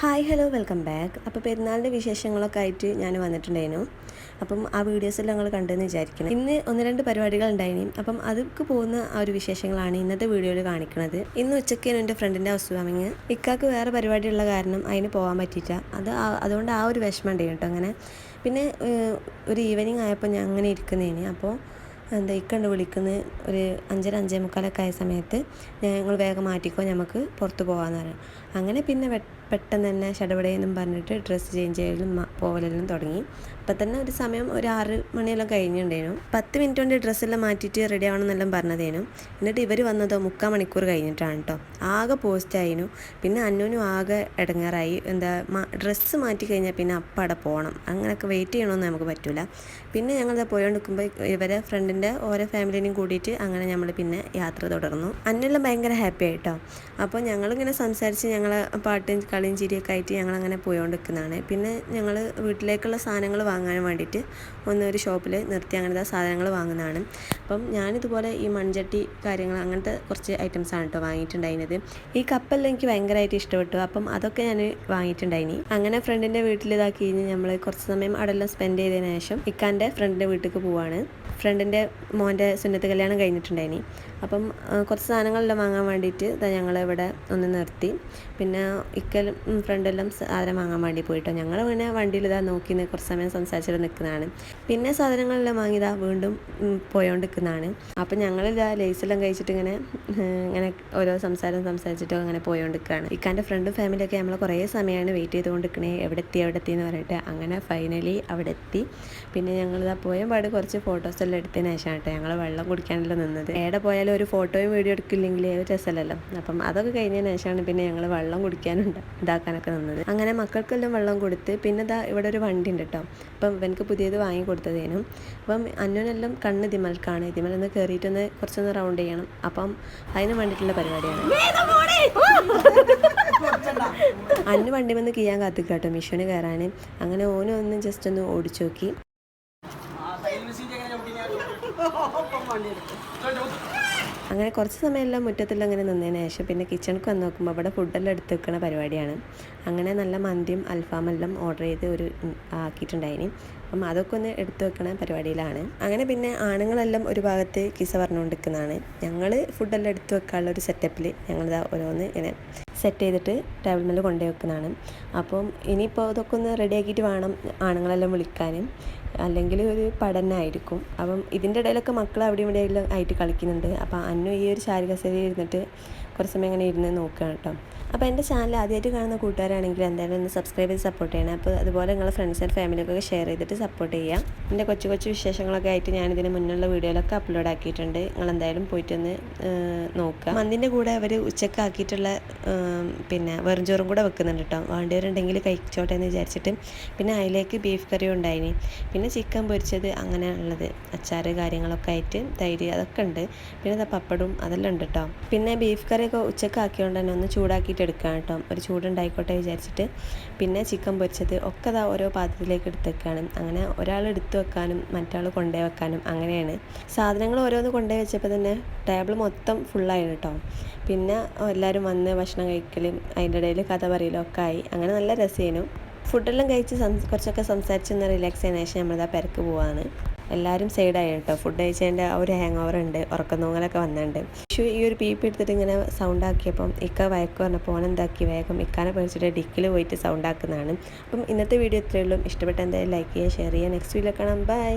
Hi hello welcome back. അപ്പോൾ പെരുന്നാളിന്റെ വിശേഷങ്ങളൊക്കെ ആയിട്ട് ഞാൻ വന്നിട്ടുണ്ടായിരുന്നു. അപ്പം ആ വീഡിയോസെല്ലാം ഞങ്ങൾ കണ്ടെന്ന് വിചാരിക്കണം ഇന്ന് ഒന്ന് രണ്ട് പരിപാടികൾ ഉണ്ടായിനി. അപ്പം അതൊക്കെ പോകുന്ന ആ ഒരു വിശേഷങ്ങളാണ് ഇന്നത്തെ വീഡിയോയിൽ കാണിക്കുന്നത് ഇന്ന് ഉച്ചയ്ക്ക് എന്റെ ഫ്രണ്ടിന്റെ ഹൗസ് ഇക്കാക്ക് വേറെ പരിപാടിയുള്ള കാരണം അതിന് പോകാൻ പറ്റിയില്ല. അത് അതുകൊണ്ട് ആ ഒരു വിഷമം ഉണ്ട് കേട്ടോ അങ്ങനെ. പിന്നെ ഒരു ഈവനിങ് ആയപ്പോൾ ഞാൻ അങ്ങനെ ഇരിക്കുന്നതിന് അപ്പോൾ എന്താ ഇക്കണ്ട് വിളിക്കുന്നത് ഒരു അഞ്ചര അഞ്ചേ മുക്കാലൊക്കെ ആയ സമയത്ത് ഞങ്ങൾ വേഗം മാറ്റിക്കോ നമുക്ക് പുറത്ത് പോകാമെന്ന് പറയാം അങ്ങനെ പിന്നെ പെട്ടെന്ന് തന്നെ ഷടപടയെന്നും പറഞ്ഞിട്ട് ഡ്രസ്സ് ചേഞ്ച് ചെയ്യലും പോകലും തുടങ്ങി. അപ്പം തന്നെ ഒരു സമയം ഒരു ആറ് മണിയെല്ലാം കഴിഞ്ഞിട്ടുണ്ടായിരുന്നു. പത്ത് മിനിറ്റ് കൊണ്ട് ഡ്രസ്സെല്ലാം മാറ്റിയിട്ട് റെഡി ആവണമെന്നെല്ലാം പറഞ്ഞതേനു. എന്നിട്ട് ഇവർ വന്നതോ മുക്കാൽ മണിക്കൂർ കഴിഞ്ഞിട്ടാണ് കേട്ടോ ആകെ പോസ്റ്റ് ആയിരുന്നു പിന്നെ അന്നൂനും ആകെ ഇടങ്ങാറായി എന്താ ഡ്രസ്സ് മാറ്റി കഴിഞ്ഞാൽ പിന്നെ അപ്പം അവിടെ പോകണം അങ്ങനെയൊക്കെ വെയിറ്റ് ചെയ്യണമെന്ന് നമുക്ക് പറ്റില്ല പിന്നെ ഞങ്ങൾ പോയോണ്ട് നിൽക്കുമ്പോൾ ഇവരെ ഫ്രണ്ടിന്റെ ഓരോ ഫാമിലിനെയും കൂടിയിട്ട് അങ്ങനെ നമ്മൾ പിന്നെ യാത്ര തുടർന്നു. അന്നെല്ലാം ഭയങ്കര ഹാപ്പി ആയിട്ടോ അപ്പോൾ ഞങ്ങളിങ്ങനെ സംസാരിച്ച് ഞങ്ങളെ പാട്ടും കളിയും ചിരിയൊക്കെ ആയിട്ട് ഞങ്ങൾ അങ്ങനെ പോയോണ്ട് നിൽക്കുന്നതാണ് പിന്നെ ഞങ്ങൾ വീട്ടിലേക്കുള്ള സാധനങ്ങൾ വാങ്ങാൻ വേണ്ടിയിട്ട് ഒന്ന് ഒരു ഷോപ്പിൽ നിർത്തി അങ്ങനത്തെ സാധനങ്ങൾ വാങ്ങുന്നതാണ്. അപ്പം ഞാനിതുപോലെ ഈ മൺചട്ടി കാര്യങ്ങൾ അങ്ങനത്തെ കുറച്ച് ഐറ്റംസ് ആണ് കേട്ടോ വാങ്ങിയിട്ടുണ്ടായിരുന്നത്. ഈ കപ്പെല്ലാം എനിക്ക് ഭയങ്കരമായിട്ട് ഇഷ്ടപ്പെട്ടു. അപ്പം അതൊക്കെ ഞാൻ വാങ്ങിയിട്ടുണ്ടായിനി. അങ്ങനെ ഫ്രണ്ടിന്റെ വീട്ടിൽ ഇതാക്കി കഴിഞ്ഞ് നമ്മൾ കുറച്ച് സമയം അവിടെ എല്ലാം സ്പെൻഡ് ചെയ്തതിന് ശേഷം ഇക്കാന്റെ ഫ്രണ്ടിന്റെ വീട്ടിലേക്ക് പോവാണ്. ഫ്രണ്ടിന്റെ മോന്റെ സുന്നത്ത് കല്യാണം കഴിഞ്ഞിട്ടുണ്ടായിനി. അപ്പം കുറച്ച് സാധനങ്ങളെല്ലാം വാങ്ങാൻ വേണ്ടിയിട്ട് ഞങ്ങൾ ഇവിടെ ഒന്ന് നിർത്തി. പിന്നെ ഇക്കലും ഫ്രണ്ടെല്ലാം സാധനം വാങ്ങാൻ വേണ്ടി പോയിട്ടോ. ഞങ്ങൾ പിന്നെ വണ്ടിയിൽ ഇതാ നോക്കി കുറച്ച് സമയം സംസാരിച്ചിട്ട് നിൽക്കുന്നതാണ്. പിന്നെ സാധനങ്ങളെല്ലാം വാങ്ങിയതാ വീണ്ടും പോയോണ്ട് നിൽക്കുന്നതാണ്. അപ്പം ഞങ്ങളിതാ ലേസെല്ലാം കഴിച്ചിട്ട് ഇങ്ങനെ ഇങ്ങനെ ഓരോ സംസാരം സംസാരിച്ചിട്ടോ അങ്ങനെ പോയോണ്ട് നിൽക്കുകയാണ്. ഇക്കാന്റെ ഫ്രണ്ടും ഫാമിലിയൊക്കെ നമ്മൾ കുറേ സമയമാണ് വെയിറ്റ് ചെയ്തുകൊണ്ട് നിൽക്കണേ. എവിടെ എത്തി എവിടെ എത്തി എന്ന് പറഞ്ഞിട്ട് അങ്ങനെ ഫൈനലി അവിടെ എത്തി പിന്നെ ഞങ്ങളിതാ പോയ പാട് കുറച്ച് ഫോട്ടോസ് എല്ലാം എടുത്തതിന് ശേഷമാണ് കേട്ടോ ഞങ്ങൾ വെള്ളം കുടിക്കാനല്ലോ നിന്നത്. എവിടെ പോയാലും ഒരു ഫോട്ടോയും വീഡിയോ എടുക്കില്ലെങ്കിൽ ഒരു രസമല്ലല്ലോ. അപ്പം അതൊക്കെ കഴിഞ്ഞതിന് ശേഷമാണ് പിന്നെ ഞങ്ങൾ വെള്ളം കുടിക്കാനുണ്ട് ഇതാക്കാനൊക്കെ നിന്നത്. അങ്ങനെ മക്കൾക്കെല്ലാം വെള്ളം കൊടുത്ത് പിന്നെ ഇതാ ഇവിടെ ഒരു വണ്ടി ഉണ്ട് കേട്ടോ. അപ്പം എനിക്ക് പുതിയത് വാങ്ങി കൊടുത്തതേനും. അപ്പം അന്നുനെല്ലാം കണ്ണ് ഇതിമൽക്കാണ്. ഇതിമലൊന്ന് കയറിയിട്ടൊന്ന് കുറച്ചൊന്ന് റൗണ്ട് ചെയ്യണം. അപ്പം അതിന് വേണ്ടിയിട്ടുള്ള പരിപാടിയാണ്. അന്ന് വണ്ടി വന്ന് കീയാൻ കാത്തിക്കാട്ടോ. കേട്ടോ മിഷുവിന് കയറാൻ അങ്ങനെ ഓനൊന്ന് ജസ്റ്റ് ഒന്ന് ഓടിച്ചു നോക്കി. അങ്ങനെ കുറച്ച് സമയമെല്ലാം മുറ്റത്തെല്ലാം അങ്ങനെ നിന്നതിന് ശേഷം പിന്നെ കിച്ചണിക്ക് വന്ന് നോക്കുമ്പോൾ അവിടെ ഫുഡെല്ലാം എടുത്ത് വെക്കുന്ന പരിപാടിയാണ്. അങ്ങനെ നല്ല മന്തിയും അൽഫാമെല്ലാം ഓർഡർ ചെയ്ത് ഒരു ആക്കിയിട്ടുണ്ടായിനി. അപ്പം അതൊക്കെ ഒന്ന് എടുത്തു വെക്കണ പരിപാടിയിലാണ്. അങ്ങനെ പിന്നെ ആണുങ്ങളെല്ലാം ഒരു ഭാഗത്ത് കിസ പറഞ്ഞുകൊണ്ടിരിക്കുന്നതാണ്. ഞങ്ങൾ ഫുഡെല്ലാം എടുത്തു വെക്കാനുള്ള ഒരു സെറ്റപ്പിൽ ഞങ്ങളിതാ ഓരോന്ന് ഇങ്ങനെ സെറ്റ് ചെയ്തിട്ട് ടേബിൾ മേൽ കൊണ്ടുപോയി വെക്കുന്നതാണ്. അപ്പം ഇനിയിപ്പോൾ ഇതൊക്കെ ഒന്ന് റെഡിയാക്കിയിട്ട് വേണം ആണുങ്ങളെല്ലാം വിളിക്കാനും അല്ലെങ്കിൽ ഒരു പഠനമായിരിക്കും അപ്പം ഇതിന്റെ ഇടയിലൊക്കെ മക്കൾ അവിടെ ഇവിടെയെല്ലാം ആയിട്ട് കളിക്കുന്നുണ്ട്. അപ്പോൾ അന്നു ഈ ഒരു ശാരീരിക സ്ഥിതി ഇരുന്നിട്ട് കുറച്ച് സമയം ഇങ്ങനെ ഇരുന്ന് നോക്കുകയാണ് കേട്ടോ. അപ്പോൾ എന്റെ ചാനൽ ആദ്യമായിട്ട് കാണുന്ന കൂട്ടുകാരാണെങ്കിൽ എന്തായാലും ഒന്ന് സബ്സ്ക്രൈബ് ചെയ്ത് സപ്പോർട്ട് ചെയ്യണം. അപ്പോൾ അതുപോലെ നിങ്ങളുടെ ഫ്രണ്ട്സ് ആൻഡ് ഫാമിലിക്കൊക്കെ ഷെയർ ചെയ്തിട്ട് സപ്പോർട്ട് ചെയ്യാം എന്റെ കൊച്ചു കൊച്ചു വിശേഷങ്ങളൊക്കെ ആയിട്ട് ഞാൻ ഇതിന് മുന്നുള്ള വീഡിയോയിലൊക്കെ അപ്ലോഡ് ആക്കിയിട്ടുണ്ട്. നിങ്ങൾ എന്തായാലും പോയിട്ടൊന്ന് നോക്കുക. മന്തിന്റെ കൂടെ അവർ ഉച്ചയ്ക്ക് ആക്കിയിട്ടുള്ള പിന്നെ വെറും ചോറും കൂടെ വെക്കുന്നുണ്ട് കേട്ടോ. വേണ്ടിവരുണ്ടെങ്കിൽ കഴിച്ചോട്ടെ എന്ന് വിചാരിച്ചിട്ട്. പിന്നെ അതിലേക്ക് ബീഫ് കറിയും ഉണ്ടായിനി. പിന്നെ ചിക്കൻ പൊരിച്ചത് അങ്ങനെ ഉള്ളത് അച്ചാറ് കാര്യങ്ങളൊക്കെ ആയിട്ട് തൈര് അതൊക്കെ ഉണ്ട്. പിന്നെ പപ്പടും അതെല്ലാം ഉണ്ട് കേട്ടോ. പിന്നെ ബീഫ് കറിയൊക്കെ ഉച്ചയ്ക്ക് ആക്കിയതുകൊണ്ട് തന്നെ ഒന്ന് ചൂടാക്കിയിട്ട് എടുക്കാം കേട്ടോ. ഒരു ചൂടുണ്ടായിക്കോട്ടെ വിചാരിച്ചിട്ട്. പിന്നെ ചിക്കൻ പൊരിച്ചത് ഒക്കെ അതാ ഓരോ പാത്രത്തിലേക്ക് എടുത്ത് വെക്കാനും അങ്ങനെ ഒരാൾ എടുത്തു വെക്കാനും മറ്റാൾ കൊണ്ടുപോയി വെക്കാനും അങ്ങനെയാണ്. സാധനങ്ങൾ ഓരോന്ന് കൊണ്ടുപോയി വെച്ചപ്പോൾ തന്നെ ടേബിൾ മൊത്തം ഫുള്ളായി കേട്ടോ. പിന്നെ എല്ലാവരും വന്ന് ഭക്ഷണം കഴിക്കലും അതിന്റെ ഇടയിൽ കഥ പറയലും ഒക്കെ ആയി. അങ്ങനെ നല്ല രസമായിരുന്നു ഫുഡെല്ലാം കഴിച്ച് കുറച്ചൊക്കെ സംസാരിച്ചൊന്ന് റിലാക്സ് ചെയ്യാൻ ശേഷം നമ്മളിതാ പെരക്ക് പോവാണ്. എല്ലാവരും സൈഡായി കേട്ടോ. ഫുഡ് കഴിച്ചതിന്റെ ആ ഒരു ഹാങ് ഓവർ ഉണ്ട്. ഉറക്കം വന്നിട്ടുണ്ട്. പക്ഷേ ഈ ഒരു പീപ്പ് എടുത്തിട്ട് ഇങ്ങനെ സൗണ്ട് ആക്കിയപ്പം ഇക്ക വയക്ക് പറഞ്ഞപ്പോൾ ഓൻ എന്താക്കി? വേഗം ഇക്കാനെ പഠിച്ചിട്ട് ഡിക്കിൽ പോയിട്ട് സൗണ്ട് ആക്കുന്നതാണ്. അപ്പം ഇന്നത്തെ വീഡിയോ ഇത്രയേ ഉള്ളൂ. ഇഷ്ടപ്പെട്ട എന്തായാലും ലൈക്ക് ചെയ്യുക ഷെയർ ചെയ്യുക. നെക്സ്റ്റ് വീഡിയോ കാണാം. ബൈ